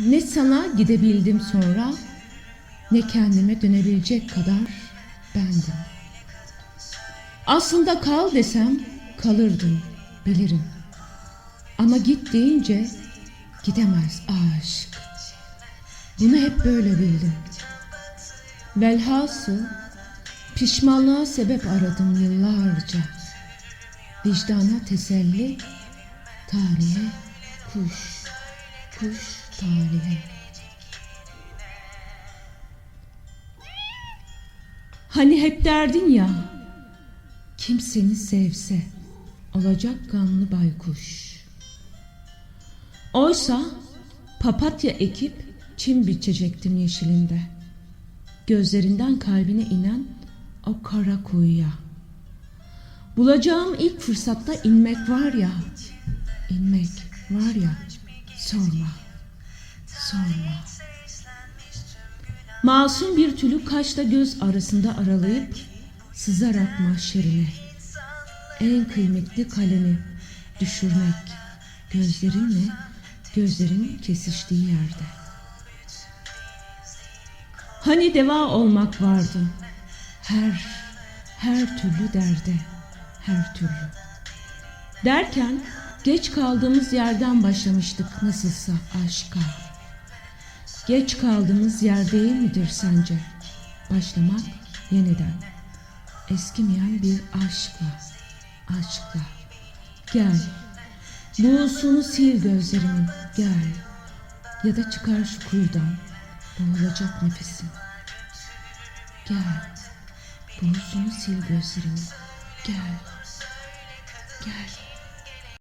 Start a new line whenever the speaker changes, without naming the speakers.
Ne sana gidebildim sonra ne kendime dönebilecek kadar bendim. Aslında kal desem kalırdım bilirim. Ama git deyince gidemez aşk. Bunu hep böyle bildim. Velhasıl pişmanlığa sebep aradım yıllarca. Vicdana teselli, tarihe kuş, kuş tarihe. Hani hep derdin ya, kim seni sevse olacak gamlı baykuş. Oysa papatya ekip çim biçecektim yeşilinde. Gözlerinden kalbine inen o kara kuyuya. Bulacağım ilk fırsatta inmek var ya, inmek var ya, sorma, sorma. Masum bir tülü kaşla göz arasında aralayıp sızarak mahşerine. En kıymetli kalemi düşürmek gözlerinle gözlerin kesiştiği yerde. Hani deva olmak vardı her her türlü derde her türlü. Derken geç kaldığımız yerden başlamıştık nasılsa aşka. Geç kaldığımız yer değil midir sence? Başlamak yeniden. Eskimeyen bir aşkla, aşkla. Gel, buğusunu sil gözlerimin, gel. Ya da çıkar şu kuyudan, boğulacak nefesim. Gel, buğusunu sil gözlerimin, gel. Gel.